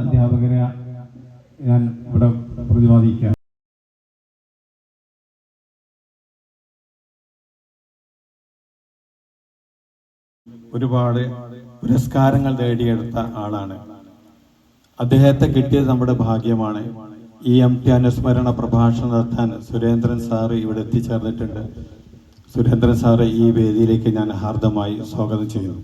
അധ്യാപകരെ ഞാൻ ഇവിടെ പ്രതിപാദിക്കാം. ഒരുപാട് പുരസ്കാരങ്ങൾ നേടിയെടുത്ത ആളാണ്. അദ്ദേഹത്തെ കിട്ടിയത് നമ്മുടെ ഭാഗ്യമാണ്. ഈ എം ടി അനുസ്മരണ പ്രഭാഷണം നടത്താൻ സുരേന്ദ്രൻ സാറ് ഇവിടെ എത്തിച്ചേർന്നിട്ടുണ്ട്. സുരേന്ദ്രൻ സാറ് ഈ വേദിയിലേക്ക് ഞാൻ ഹാർദമായി സ്വാഗതം ചെയ്യുന്നു.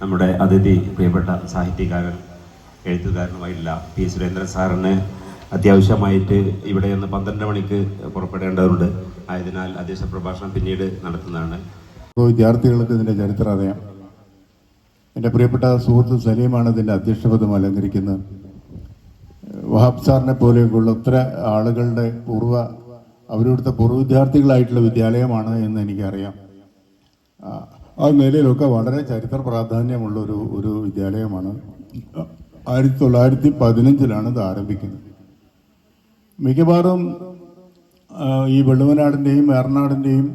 നമ്മുടെ അതിഥി പ്രിയപ്പെട്ട സാഹിത്യകാരൻ എഴുത്തുകാരനുമായില്ല പി. സുരേന്ദ്രൻ സാറിന് അത്യാവശ്യമായിട്ട് ഇവിടെ നിന്ന് പന്ത്രണ്ട് മണിക്ക് പുറപ്പെടേണ്ടതുണ്ട്. ആയതിനാൽ അധ്യക്ഷ പ്രഭാഷണം പിന്നീട് നടത്തുന്നതാണ്. വിദ്യാർത്ഥികൾക്ക് ഇതിന്റെ ചരിത്രം അറിയാം എന്റെ പ്രിയപ്പെട്ട സുഹൃത്ത് സലീമാണ് ഇതിന്റെ അധ്യക്ഷപദം അലങ്കരിക്കുന്നത്. വഹാബ് സാറിനെ പോലെയൊക്കെയുള്ള ഇത്ര ആളുകളുടെ പൂർവ അവരിവിടുത്തെ പൂർവ വിദ്യാർത്ഥികളായിട്ടുള്ള വിദ്യാലയമാണ് എന്ന് എനിക്കറിയാം. ആ, മേഖലയിലൊക്കെ വളരെ ചരിത്ര പ്രാധാന്യമുള്ള ഒരു ഒരു വിദ്യാലയമാണ്. ആയിരത്തി തൊള്ളായിരത്തി പതിനഞ്ചിലാണ് ഇത് ആരംഭിക്കുന്നത്. മിക്കവാറും ഈ വെള്ളുവനാടിന്റെയും ഏറനാടിന്റെയും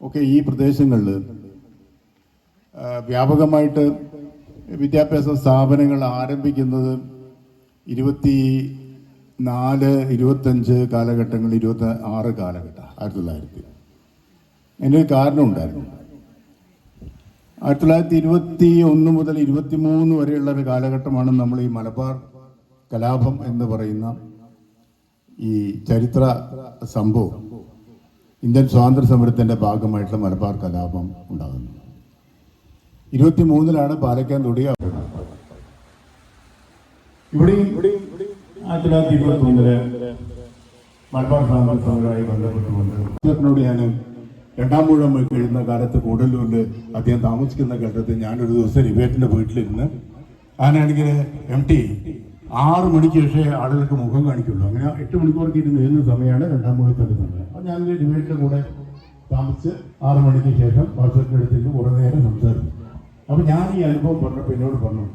ഒക്കെ ഈ പ്രദേശങ്ങളിൽ വ്യാപകമായിട്ട് വിദ്യാഭ്യാസ സ്ഥാപനങ്ങൾ ആരംഭിക്കുന്നത് ഇരുപത്തി നാല് ഇരുപത്തഞ്ച് കാലഘട്ടങ്ങൾ ഇരുപത്തി ആറ് കാലഘട്ടം ആയിരത്തി തൊള്ളായിരത്തി അതിനൊരു കാരണം ഉണ്ടായിരുന്നു ആയിരത്തി തൊള്ളായിരത്തി ഇരുപത്തി ഒന്ന് മുതൽ ഇരുപത്തി മൂന്ന് വരെയുള്ള ഒരു കാലഘട്ടമാണ് നമ്മൾ ഈ മലബാർ കലാപം എന്ന് പറയുന്ന ഈ ചരിത്ര സംഭവം. ഇന്ത്യൻ സ്വാതന്ത്ര്യ സമരത്തിന്റെ ഭാഗമായിട്ടുള്ള മലബാർ കലാപം ഉണ്ടാകുന്നത്. ഇരുപത്തി മൂന്നിലാണ് പാലക്കാൻ തൊടിയ ഇവിടെയും ആയിരത്തി തൊള്ളായിരത്തി ഇരുപത്തി ഒന്നിൽ മലബാർ സ്വാതന്ത്ര്യ സമരമായി ബന്ധപ്പെട്ടുകൊണ്ട് ഞാൻ രണ്ടാം മൂഴം കഴിയുന്ന കാലത്ത് കൂടല്ലൂരിൽ അദ്ദേഹം താമസിക്കുന്ന ഘട്ടത്തിൽ ഞാനൊരു ദിവസം റിവേറ്റിന്റെ വീട്ടിലിരുന്ന് അങ്ങനെയാണെങ്കിൽ എം ടി ആറ് മണിക്ക് ശേഷം ആളുകൾക്ക് മുഖം കാണിക്കുള്ളൂ. അങ്ങനെ എട്ട് മണിക്കൂർക്ക് ഇരുന്ന് എഴുതുന്ന സമയമാണ് രണ്ടാം മൂഴത്തിന്റെ സമയം അപ്പോൾ ഞാൻ റിവേറ്റിന്റെ കൂടെ താമസിച്ച് ആറ് മണിക്ക് ശേഷം വാട്സപ്പിന്റെ അടുത്തിരുന്ന് കുറേ നേരം സംസാരിച്ചു. അപ്പോൾ ഞാൻ ഈ അനുഭവം പറഞ്ഞപ്പോൾ എന്നോട് പറഞ്ഞു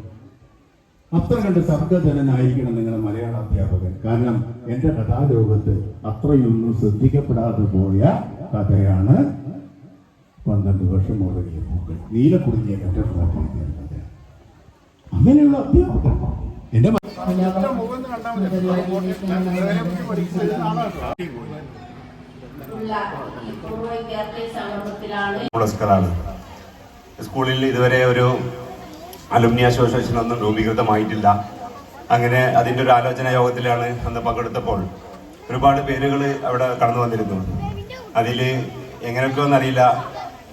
അത്ര കണ്ട് സർഗജനനായിരിക്കണം നിങ്ങളുടെ മലയാള അധ്യാപകൻ. കാരണം എന്റെ കഥാലോകത്ത് അത്രയൊന്നും ശ്രദ്ധിക്കപ്പെടാതെ പോയ കഥയാണ് പന്ത്രണ്ട് വർഷം മുറകിയ പൂക്കൾ നീലക്കുറിഞ്ഞിയ കഥ അങ്ങനെയുള്ള അധ്യാപകൻ. എന്റെ സ്കൂളിൽ ഇതുവരെ ഒരു അലുമിനി അസോസിയേഷൻ ഒന്നും രൂപീകൃതമായിട്ടില്ല. അങ്ങനെ അതിന്റെ ഒരു ആലോചന യോഗത്തിലാണ് അന്ന് പങ്കെടുത്തപ്പോൾ ഒരുപാട് പേരുകൾ അവിടെ കടന്നു വന്നിരുന്നു. അതിൽ എങ്ങനെയൊക്കെയൊന്നും അറിയില്ല.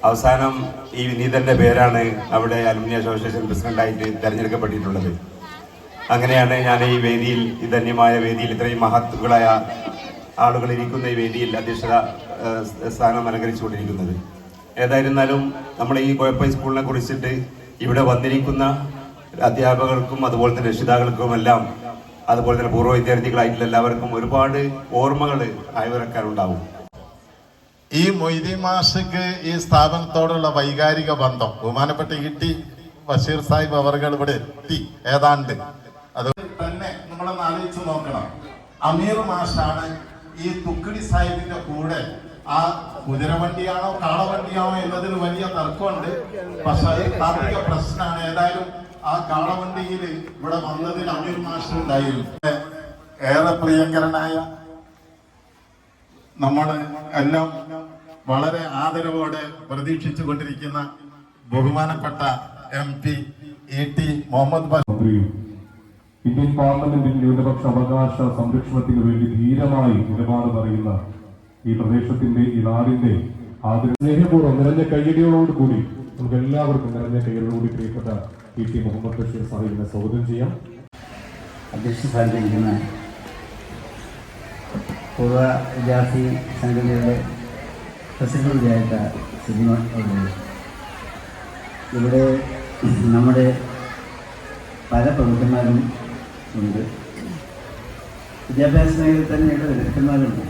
അവസാനം ഈ വിനീതന്റെ പേരാണ് അവിടെ അലുമിനി അസോസിയേഷൻ പ്രസിഡന്റായിട്ട് തിരഞ്ഞെടുക്കപ്പെട്ടിട്ടുള്ളത്. അങ്ങനെയാണ് ഞാൻ ഈ വേദിയിൽ ഈ ധന്യമായ വേദിയിൽ ഇത്രയും മഹത്തുക്കളായ ആളുകൾ ഇരിക്കുന്ന ഈ വേദിയിൽ അധ്യക്ഷത സ്ഥാനം അലങ്കരിച്ചുകൊണ്ടിരിക്കുന്നത്. ഏതായിരുന്നാലും നമ്മൾ ഈ കോയപ്പൈ സ്കൂളിനെ കുറിച്ചിട്ട് ഇവിടെ വന്നിരിക്കുന്ന അധ്യാപകർക്കും അതുപോലെ തന്നെ രക്ഷിതാക്കൾക്കും എല്ലാം അതുപോലെ തന്നെ പൂർവ വിദ്യാർത്ഥികളായിട്ടുള്ള എല്ലാവർക്കും ഒരുപാട് ഓർമ്മകൾ അയവിറക്കാനുണ്ടാവും. ഈ മൊയ്തി മാഷക്ക് ഈ സ്ഥാപനത്തോടുള്ള വൈകാരിക ബന്ധം ബഹുമാനപ്പെട്ട ഇ ടി ബഷീർ സാഹിബ് അവർകൾ ഇവിടെ എത്തി. ഏതാണ്ട്. അത് തന്നെ നമ്മളൊന്ന് ആലോചിച്ച് നോക്കണം. അമീർ മാഷാണ് ഈ തുക്കിടി സാഹിബിന്റെ കൂടെ ആ കുതിരവണ്ടിയാണോ കാളവണ്ടിയാണോ എന്നതിന് വലിയ തർക്കമുണ്ട്. പക്ഷെ താർക്കിക പ്രശ്നമാണ്. ഏതായാലും ആ കാളവണ്ടിയിൽ ഇവിടെ വന്നതിൽ അമീർ മാഷ് ഉണ്ടായിരുന്നു. ഏറെ പ്രിയങ്കരനായ നമ്മൾ എല്ലാം വളരെ ആദരവോടെ പ്രതീക്ഷിച്ചു കൊണ്ടിരിക്കുന്ന ബഹുമാനപ്പെട്ട M P A T Muhammad മന്ത്രിയും ഇന്ത്യൻ പാർലമെന്റിൽ ന്യൂനപക്ഷ അവകാശ സംരക്ഷണത്തിന് വേണ്ടി ധീരമായി നിലപാട് പറയുന്ന ഈ പ്രദേശത്തിന്റെ ഈ നാടിന്റെ ആദര സ്നേഹപൂർവം നിറഞ്ഞ കയ്യടികളോട് കൂടി നമുക്ക് എല്ലാവർക്കും നിറഞ്ഞ കയ്യടിയോടുകൂടി പ്രിയപ്പെട്ട ഇ ടി മുഹമ്മദ് ബഷീർ സാഹിബിനെ സ്വാഗതം ചെയ്യാം. അധ്യക്ഷ സ്ഥാനത്തിരിക്കുന്ന പൂർവ വിദ്യാർത്ഥി സംഘടനയുടെ പ്രസിഡന്റ് കൂടിയായിട്ട് സിനിമ ഇവിടെ നമ്മുടെ പല പ്രമുഖന്മാരും ഉണ്ട്. വിദ്യാഭ്യാസ മേഖലയിൽ തന്നെയുള്ള വിദഗ്ധന്മാരുണ്ട്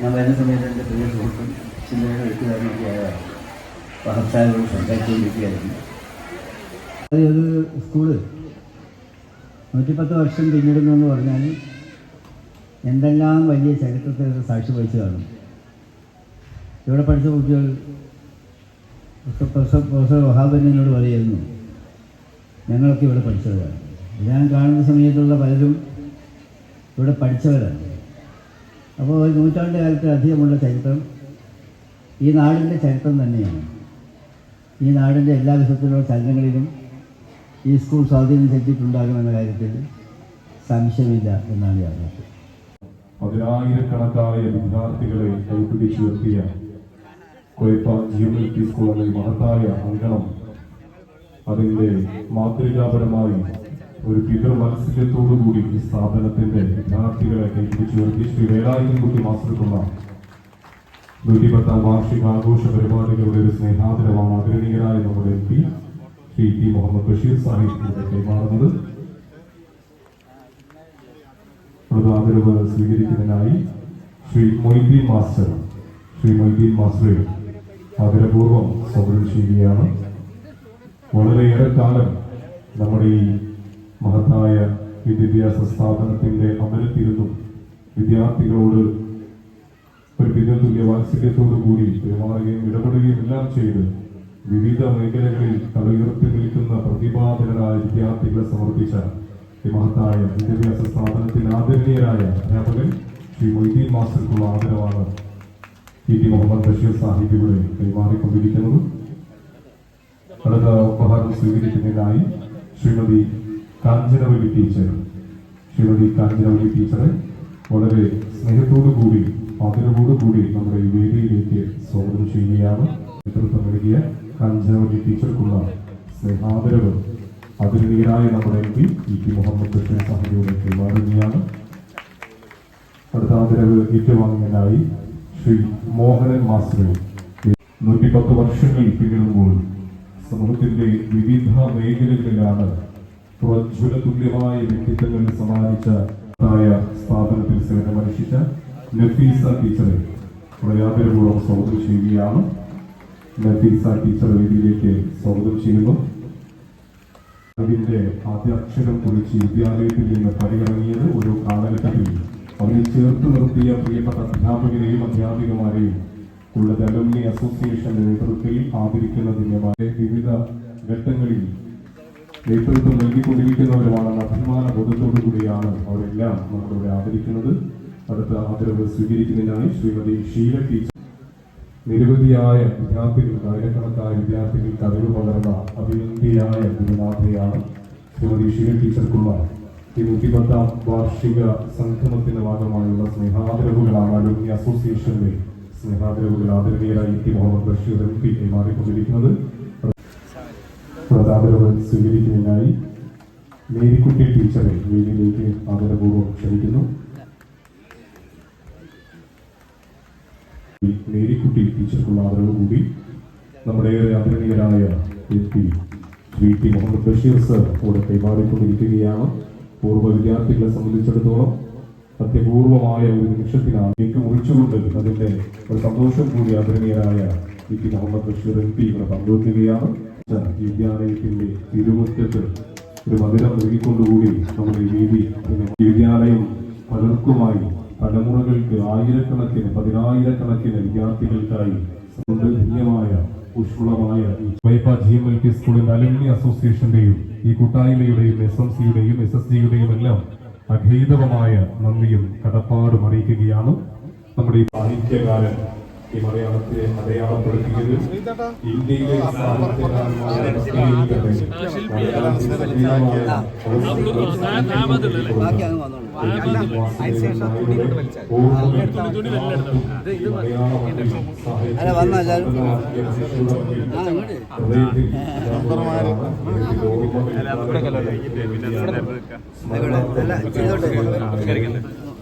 ഞാൻ വരുന്ന സമയത്ത് എന്റെ പ്രിയ സുഹൃത്തും ചിന്തയുടെ എഴുത്തുകാരനൊക്കെയായ വളർച്ചകളും സംസാരിച്ചുകൊണ്ടിരിക്കുകയായിരുന്നു. അത് ഒരു സ്കൂൾ. നൂറ്റിപ്പത്ത് വർഷം പിന്നിടുന്നു എന്ന് പറഞ്ഞാൽ എന്തെല്ലാം വലിയ ചരിത്രത്തിൽ സാക്ഷി വഹിച്ചു കാണും ഇവിടെ പഠിച്ച കുട്ടികൾ പ്രൊഫസർ പ്രൊഫസർ വഹാബന്നോട് പറയുന്നു ഞങ്ങളൊക്കെ ഇവിടെ പഠിച്ചവരാണ്. ഞാൻ കാണുന്ന സമയത്തുള്ള പലരും ഇവിടെ പഠിച്ചവരാണ്. അപ്പോൾ ഒരു നൂറ്റാണ്ട് കാലത്ത് അധികമുള്ള ചരിത്രം ഈ നാടിന്റെ ചരിത്രം തന്നെയാണ്. ഈ നാടിന്റെ എല്ലാ വിധത്തിലുള്ള ചലനങ്ങളിലും ഈ സ്കൂൾ സ്വാധീനം ചെലുത്തിയിട്ടുണ്ടാകുമെന്ന കാര്യത്തിൽ സംശയമില്ല എന്നാണ് യാഥാർത്ഥ്യം. പതിനായിരക്കണക്കായ വിദ്യാർത്ഥികളെ കൈപിടിച്ചുയർത്തിയ നിർത്തിയ G M L P school എന്ന ഈ മഹത്തായ അങ്കണം അതിന്റെ മാതൃകാപരമായി ഒരു പിതൃ പിതൃവാത്സല്യത്തോടുകൂടി ഈ സ്ഥാപനത്തിന്റെ വിദ്യാർത്ഥികളെ കൈപിടിച്ചുയർത്തി ശ്രീ വേലായുധൻകുട്ടി മാസ്റ്റർക്കുള്ള നൂറ്റിപ്പത്താം വാർഷികാഘോഷ പരിപാടികളുടെ ഒരു സ്നേഹാദരമാണ് ആദരണീയരായ നമ്മുടെ M P Shri T Muhammad Basheer Sahib കൈമാറുന്നത്. പ്രധാനവ് സ്വീകരിക്കുന്നതിനായി ശ്രീ മൊയ്തീൻ മാസ്റ്റർ ശ്രീ മൊയ്തീൻ മാസ്റ്റർ ആദരപൂർവം സ്വാഗതം ചെയ്യുകയാണ്. വളരെയേറെ കാലം നമ്മുടെ ഈ മഹത്തായ വിദ്യാഭ്യാസ സ്ഥാപനത്തിന്റെ അമരത്തിരുന്നും. വിദ്യാർത്ഥികളോട് ഒരു പിതൃതുല്യ വാത്സല്യത്തോടു കൂടി പെരുമാറുകയും ഇടപെടുകയും എല്ലാം ചെയ്ത് വിവിധ മേഖലകളിൽ കളിയുറത്തി നിൽക്കുന്ന പ്രതിഭാധനരായ വിദ്യാർത്ഥികളെ സമർപ്പിച്ച ഈ മഹത്തായ വിദ്യാഭ്യാസ സ്ഥാപനത്തിന് ആദരണീയരായ അധ്യാപകൻ ശ്രീ മൊയ്തീൻ മാസ്റ്റർക്കുള്ള ആദരവാണ് ടി ടി മുഹമ്മദ് ബഷീർ സാഹിബ് ഇവിടെ കൈമാറിക്കൊണ്ടിരിക്കുന്നത്. അടുത്ത ഉപഹാരം സ്വീകരിക്കുന്നതിനായി ശ്രീമതി കാഞ്ചനവലി ടീച്ചർ ശ്രീമതി കാഞ്ചനവലി ടീച്ചറെ വളരെ സ്നേഹത്തോടു കൂടി ആദരവോടു കൂടി നമ്മുടെ ഈ വേദിയിലേക്ക് സ്വാഗതം ചെയ്യുകയാണ്. നേതൃത്വം നൽകിയ കാഞ്ചനവലി ടീച്ചർക്കുള്ള സ്നേഹാദരവ് അതിരണീയരായ നമ്മുടെ M P E P Muhammad Basheer സാഹിബിയുടെ കൈമാറുകയാണ്. അടുത്ത ആദരവ് ഏറ്റുവാങ്ങുന്നതിനായി ശ്രീ മോഹനൻ മാസ്റ്ററെ നൂറ്റിപ്പത്ത് വർഷങ്ങൾ പിന്നിടുമ്പോൾ സമൂഹത്തിന്റെ വിവിധ മേഖലകളിലാണ് പ്രജ്വല തുല്യമായ വ്യക്തിത്വങ്ങൾ സമ്മാനിച്ച സ്ഥാപനത്തിൽ സേവനമനുഷ്ഠിച്ച നഫീസ ടീച്ചറെ വളരെ ആദരപൂർവം സ്വാഗതം ചെയ്യുകയാണ്. നഫീസ ടീച്ചർ വേദിയിലേക്ക് സ്വാഗതം ചെയ്യുന്നു. അതിന്റെ ആദ്യാക്ഷരം കുറിച്ച് വിദ്യാലയത്തിൽ നിന്ന് പരിഗണിയത് ഒരു കാലഘട്ടത്തിൽ അവനെ ചേർത്ത് നിർത്തിയ പ്രിയപ്പെട്ട അധ്യാപകരെയും അധ്യാപികമാരെയും ഉള്ള അലുമിനി അസോസിയേഷന്റെ നേതൃത്വത്തിൽ ആദരിക്കുന്നതിന്റെ വിവിധ ഘട്ടങ്ങളിൽ നേതൃത്വം നൽകിക്കൊണ്ടിരിക്കുന്നവരുമാണെന്ന അഭിമാന ബോധത്തോടു കൂടിയാണ് അവരെല്ലാം നമ്മളിവിടെ ആദരിക്കുന്നത്. അടുത്ത ആദരവ് സ്വീകരിക്കുന്നതിനായി ശ്രീമതി ഷീല ടീച്ചർ നിരവധിയായ വിദ്യാർത്ഥികൾക്ക് ആയിരക്കണക്കായ വിദ്യാർത്ഥികൾക്ക് അറിവ് പകർന്ന അഭിനന്ദിയായ ഗുരുനാഥയാണ് ശ്രീമതി ഷീല ടീച്ചർക്കുള്ള ഈ നൂറ്റിപ്പത്താം വാർഷിക സംഗമത്തിന്റെ ഭാഗമായുള്ള സ്നേഹാദരവുകളാണ് അലുമിനി അസോസിയേഷന്റെ സ്നേഹാദരവുകൾ. ആദരണീയരായി T Muhammad Basheer M P കൈമാറിക്കൊണ്ടിരിക്കുന്നത് പ്രതാപരവ് സ്വീകരിക്കുന്നതിനായി മേരിക്കുട്ടി ടീച്ചറെ വീടിലേക്ക് ആദരപൂർവം ക്ഷണിക്കുന്നു. മേരിക്കുട്ടി ടീച്ചർക്കുള്ള ആദരവ് കൂടി നമ്മുടെ ആദരണീയരായ M P Shri T Muhammad Basheer sir ഇവിടെ കൈമാറിക്കൊണ്ടിരിക്കുകയാണ്. പൂർവ വിദ്യാർത്ഥികളെ സംബന്ധിച്ചിടത്തോളം സത്യപൂർവമായ ഒരു നിമിഷത്തിനാണ് എനിക്ക് മുറിച്ചുകൊണ്ട് അതിന്റെ ഒരു സന്തോഷം കൂടി ആദരണീയരായ P T Muhammad Basheer M P ഇവിടെ പങ്കുവെക്കുകയാണ് ഈ വിദ്യാലയത്തിന്റെ തിരുമുറ്റത്ത് ഒരു മധുരം നൽകിക്കൊണ്ടുകൂടി നമ്മുടെ ഈ വിദ്യാലയം പലർക്കുമായി തലമുറകൾക്ക് ആയിരക്കണക്കിന് പതിനായിരക്കണക്കിന് വിദ്യാർത്ഥികൾക്കായി സൗന്ദര്യമായ ഊഷ്മളമായ ഈ Vaippa G M L P സ്കൂളിന്റെ അലുമിനി അസോസിയേഷന്റെയും ഈ കൂട്ടായ്മയുടെയും എസ് എം സിയുടെയും എസ് എസ് ജിയുടെയും എല്ലാം അഭേദവമായ നന്ദിയും കടപ്പാടും അറിയിക്കുകയാണ്. നമ്മുടെ ഈ സാഹിത്യകാരൻ ഈ മലയാളത്തെ അടയാളപ്പെടുത്തിയത് ഇന്ത്യയിലെ എല്ലാവരും?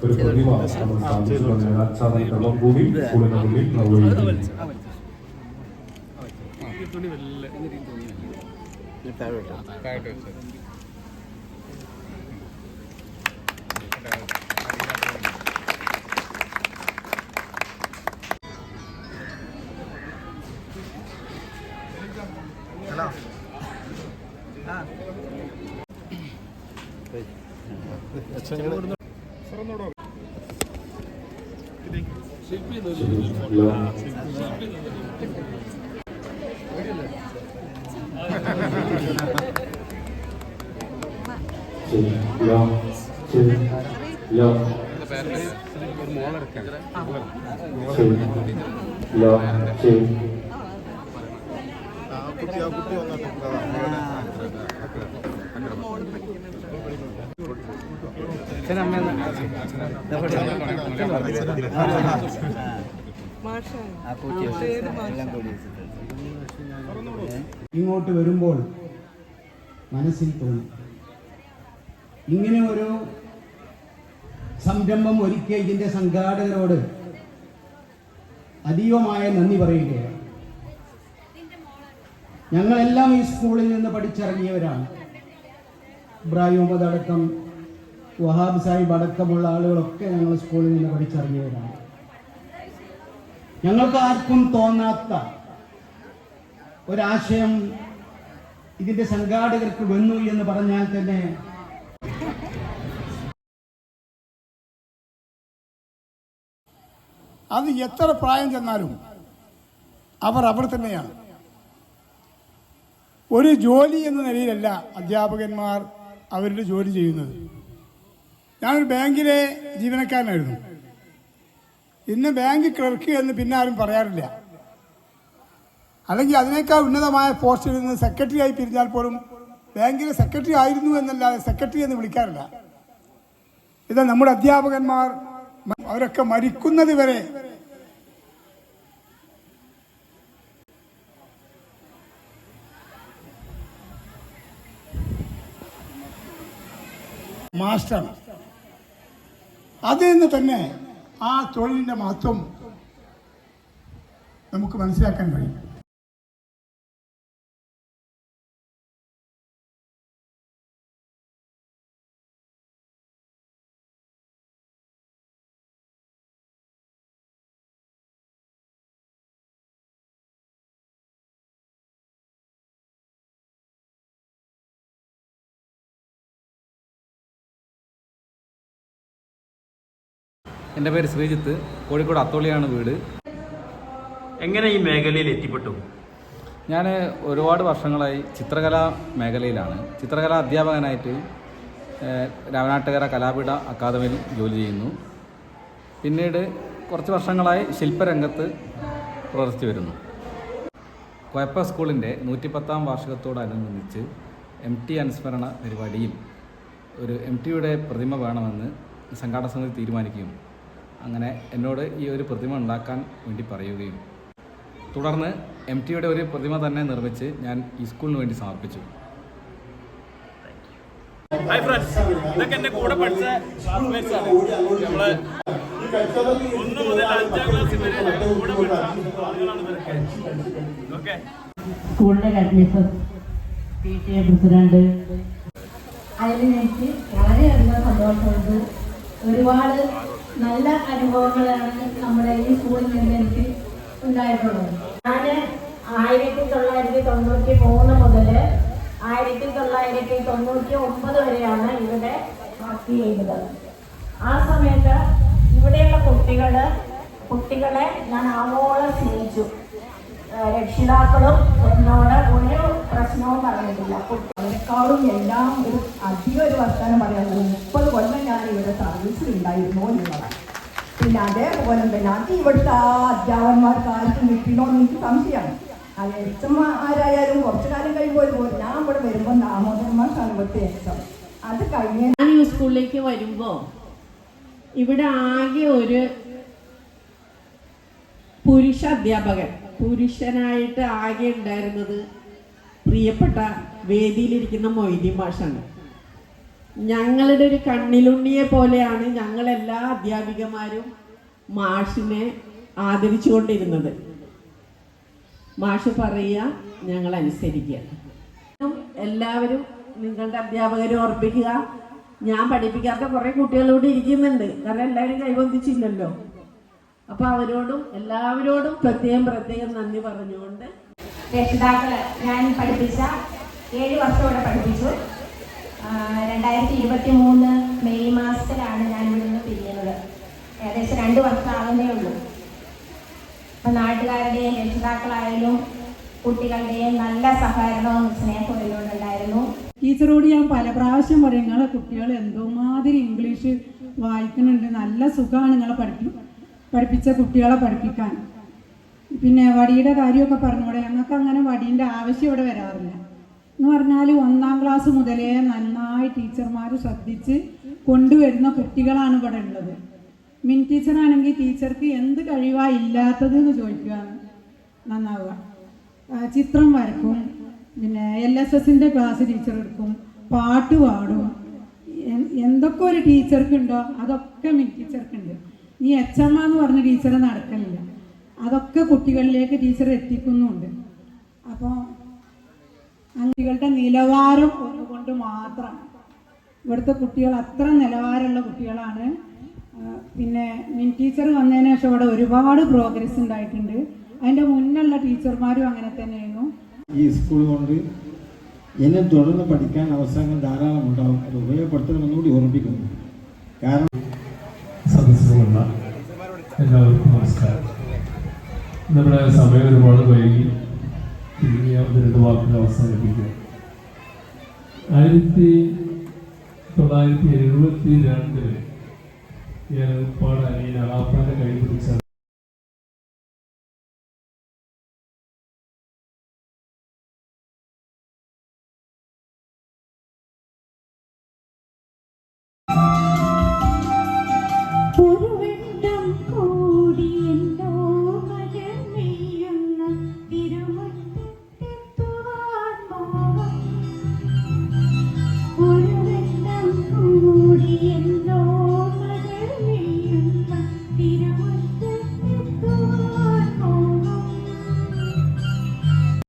ഒരു പ്രതിമ നമ്മൾ സ്ഥാപിച്ചിട്ടുണ്ട് അച്ഛാദി കള്ളംകൂടി കുളിനുള്ളിൽ നിർവഹിക്കുന്നു Hello. Ah. കുട്ടി ആ കുട്ടി വന്നിട്ടുണ്ട്. ഇങ്ങോട്ട് വരുമ്പോൾ മനസ്സിൽ തോന്നി. ഇങ്ങനെ ഒരു സംരംഭം ഒരുക്കിയ ഇതിന്റെ സംഘാടകരോട് അതീവമായ നന്ദി പറയുകയാണ്. ഞങ്ങളെല്ലാം ഈ സ്കൂളിൽ നിന്ന് പഠിച്ചിറങ്ങിയവരാണ്. ഇബ്രാഹിം മുഹമ്മദ് അടക്കം വഹാബ് സാഹിബ് അടക്കമുള്ള ആളുകളൊക്കെ ഞങ്ങൾ സ്കൂളിൽ നിന്ന് പഠിച്ചിറങ്ങിയവരാണ് ഞങ്ങൾക്ക് ആർക്കും തോന്നാത്ത ഒരാശയം ഇതിന്റെ സംഘാടകർക്ക് വന്നു എന്ന് പറഞ്ഞാൽ തന്നെ അത് എത്ര പ്രായം ചെന്നാലും അവർ അവർ തന്നെയാണ്. ഒരു ജോലി എന്ന നിലയിലല്ല അധ്യാപകന്മാർ അവരുടെ ജോലി ചെയ്യുന്നത്. ഞാനൊരു ബാങ്കിലെ ജീവനക്കാരനായിരുന്നു. ഇന്ന് ബാങ്ക് ക്ലർക്ക് എന്ന് പിന്നെ ആരും പറയാറില്ല. അല്ലെങ്കിൽ അതിനേക്കാൾ ഉന്നതമായ പോസ്റ്റിൽ നിന്ന് സെക്രട്ടറി ആയി പിരിഞ്ഞാൽ പോലും ബാങ്കിലെ സെക്രട്ടറി ആയിരുന്നു എന്നല്ലാതെ സെക്രട്ടറി എന്ന് വിളിക്കാറില്ല. ഇത് നമ്മുടെ അധ്യാപകന്മാർ അവരൊക്കെ മരിക്കുന്നത് വരെ മാസ്റ്റർ. അതിൽ നിന്ന് തന്നെ ആ തൊഴിലിന്റെ മഹത്വം നമുക്ക് മനസ്സിലാക്കാൻ കഴിയും. എന്റെ പേര് ശ്രീജിത്ത്. കോഴിക്കോട് അത്തോളിയാണ് വീട്. എങ്ങനെ ഈ മേഖലയിൽ എത്തിപ്പെട്ടു? ഞാൻ ഒരുപാട് വർഷങ്ങളായി ചിത്രകലാ മേഖലയിലാണ്. ചിത്രകലാ അധ്യാപകനായിട്ട് രാമനാട്ടുകര കലാപീഠ അക്കാദമിയിൽ ജോലി ചെയ്യുന്നു. പിന്നീട് കുറച്ച് വർഷങ്ങളായി ശില്പരംഗത്ത് പ്രവർത്തിച്ചു വരുന്നു. കൊയപ്പ സ്കൂളിന്റെ നൂറ്റിപ്പത്താം വാർഷികത്തോടനുബന്ധിച്ച് എം ടി അനുസ്മരണ പരിപാടിയിൽ ഒരു എം ടിയുടെ പ്രതിമ വേണമെന്ന് സംഘാടക സമിതി തീരുമാനിക്കുകയും അങ്ങനെ എന്നോട് ഈ ഒരു പ്രതിമ ഉണ്ടാക്കാൻ വേണ്ടി പറയുകയും. തുടർന്ന് എം ടിയുടെ ഒരു പ്രതിമ തന്നെ നിർമ്മിച്ച് ഞാൻ ഈ സ്കൂളിന് വേണ്ടി സമർപ്പിച്ചു. ഹായ് ഫ്രണ്ട്സ് ഇതൊക്കെ എന്റെ കൂടെ പഠിച്ച ക്ലാസ്മേറ്റ്സ് ആണ്. നമ്മൾ ഒന്ന് മുതൽ അഞ്ചാം ക്ലാസ് വരെ ഞങ്ങൾ കൂടെ പഠിച്ച ആളുകളാണ് ഇവരൊക്കെ. ഓക്കെ സ്കൂളിന്റെ admission P T A president. അതിൽ എനിക്ക് വളരെയധികം സന്തോഷമുണ്ട്. ഒരുപാട് നല്ല അനുഭവങ്ങളാണ് നമ്മുടെ ഈ സ്കൂളിൽ നിന്ന് എനിക്ക് ഉണ്ടായിട്ടുള്ളത്. ഞാൻ ആയിരത്തി തൊള്ളായിരത്തി തൊണ്ണൂറ്റി മൂന്ന് മുതൽ ആയിരത്തി തൊള്ളായിരത്തി തൊണ്ണൂറ്റി ഒമ്പത് വരെയാണ് ഇവിടെ വർക്ക് ചെയ്തത് ആ സമയത്ത് ഇവിടെയുള്ള കുട്ടികൾ കുട്ടികളെ ഞാൻ ആവോളം സ്നേഹിച്ചു. രക്ഷിതാക്കളും എന്നോട് ഒരു പ്രശ്നവും പറഞ്ഞിട്ടില്ല. കുട്ടികളെക്കാളും എല്ലാം ഒരു അധികം ഒരു വർത്തമാനം പറയാൻ മുപ്പത് കൊല്ലം ഞാൻ ഇവിടെ സർവീസിൽ ഉണ്ടായിരുന്നു എന്നുള്ളതാണ്. പിന്നെ അതേപോലെ തന്നെ അത് ഇവിടുത്തെ ആ അധ്യാപകന്മാർക്ക് ആർക്കും കിട്ടണോ എന്ന് എനിക്ക് സംശയമാണ്. അത് എക്സം ആരായാലും കുറച്ചു കാലം കഴിയുമ്പോൾ ഞാൻ ഇവിടെ വരുമ്പോൾ ദാമോദരന്മാർ സമീപത്തെ എച്ചം അത് കഴിഞ്ഞ ഞാൻ സ്കൂളിലേക്ക് വരുമ്പോൾ ഇവിടെ ആകെ ഒരു പുരുഷ അധ്യാപകൻ പുരുഷനായിട്ട് ആകെ ഉണ്ടായിരുന്നത് പ്രിയപ്പെട്ട വേദിയിലിരിക്കുന്ന മൊയ്തീൻ മാഷാണ് ഞങ്ങളുടെ ഒരു കണ്ണിലുണ്ണിയെ പോലെയാണ് ഞങ്ങളെല്ലാ അധ്യാപികമാരും മാഷിനെ ആദരിച്ചുകൊണ്ടിരുന്നത്. മാഷ് പറയുക ഞങ്ങൾ അനുസരിക്കുക. എല്ലാവരും നിങ്ങളുടെ അധ്യാപകരെ ഓർപ്പിക്കുക. ഞാൻ പഠിപ്പിക്കാത്ത കുറേ കുട്ടികളോട് ഇരിക്കുന്നുണ്ട്. കാരണം എല്ലാവരും കൈവന്തിച്ചില്ലല്ലോ അപ്പോൾ അവരോടും എല്ലാവരോടും പ്രത്യേകം പ്രത്യേകം നന്ദി പറഞ്ഞുകൊണ്ട് രക്ഷിതാക്കൾ ഞാൻ പഠിപ്പിച്ച ഏഴ് വർഷം ഇവിടെ പഠിപ്പിച്ചു. രണ്ടായിരത്തി ഇരുപത്തി മൂന്ന് മെയ് മാസത്തിലാണ് ഞാൻ ഇവിടെ നിന്ന് പിരിയുന്നത്. ഏകദേശം രണ്ട് വർഷമാകുന്നേ ഉള്ളൂ. അപ്പം നാട്ടുകാരുടെയും രക്ഷിതാക്കളായാലും കുട്ടികളുടെയും നല്ല സഹകരണവും സ്നേഹവും ഇതിനോടുണ്ടായിരുന്നു ടീച്ചറോട് ഞാൻ പല പ്രാവശ്യം പറയും നിങ്ങളെ കുട്ടികൾ എന്തോമാതിരി ഇംഗ്ലീഷ് വായിക്കുന്നുണ്ട് നല്ല സുഖമാണ് നിങ്ങളെ പഠിപ്പി പഠിപ്പിച്ച കുട്ടികളെ പഠിപ്പിക്കാൻ. പിന്നെ വടിയുടെ കാര്യമൊക്കെ പറഞ്ഞൂടെ ഞങ്ങൾക്ക് അങ്ങനെ വടീന്റെ ആവശ്യം ഇവിടെ വരാറില്ല. എന്ന് പറഞ്ഞാൽ ഒന്നാം ക്ലാസ് മുതലേ നന്നായി ടീച്ചർമാർ ശ്രദ്ധിച്ച് കൊണ്ടുവരുന്ന കുട്ടികളാണ് ഇവിടെ ഉള്ളത്. മിൻ ടീച്ചറാണെങ്കിൽ ടീച്ചർക്ക് എന്ത് കഴിവാ ഇല്ലാത്തത് എന്ന് ചോദിക്കുകയാണ് നന്നാവുക. ചിത്രം വരക്കും. പിന്നെ എൽ എസ് എസിന്റെ ക്ലാസ് ടീച്ചർ എടുക്കും. പാട്ട് പാടും. എന്തൊക്കെ ഒരു ടീച്ചർക്കുണ്ടോ അതൊക്കെ മിൻ ടീച്ചർക്കുണ്ട്. ഈ എച്ച് എന്ന് പറഞ്ഞ ടീച്ചർ നടക്കലില്ല. അതൊക്കെ കുട്ടികളിലേക്ക് ടീച്ചർ എത്തിക്കുന്നുണ്ട്. അപ്പോൾ കുട്ടികളുടെ നിലവാരം ഒന്നുകൊണ്ട് മാത്രം ഇവിടുത്തെ കുട്ടികൾ അത്ര നിലവാരമുള്ള കുട്ടികളാണ്. പിന്നെ മിൻ ടീച്ചർ വന്നതിന് ശേഷം ഇവിടെ ഒരുപാട് പ്രോഗ്രസ് ഉണ്ടായിട്ടുണ്ട്. അതിന്റെ മുന്നുള്ള ടീച്ചർമാരും അങ്ങനെ തന്നെയായിരുന്നു. ഈ സ്കൂൾ കൊണ്ട് എന്നെ തുടർന്ന് പഠിക്കാൻ അവസരങ്ങൾ ധാരാളം ഉണ്ടാവും. അത് ഉപയോഗപ്പെടുത്തണമെന്നുകൂടി ഓർമ്മിപ്പിക്കുന്നു. കാരണം സദസ്സിലുള്ള എല്ലാവർക്കും നമസ്കാരം. നമ്മുടെ സമയം ഒരുപാട് വൈകി. ചുരുങ്ങിയ രണ്ട് വാക്കുകൾ അവസാനിപ്പിക്കുക ആയിരത്തി തൊള്ളായിരത്തി എഴുപത്തി രണ്ടിൽ ഞാൻ ഒരുപാട് അനിയൻ അളാപ്പാന്റെ കൈ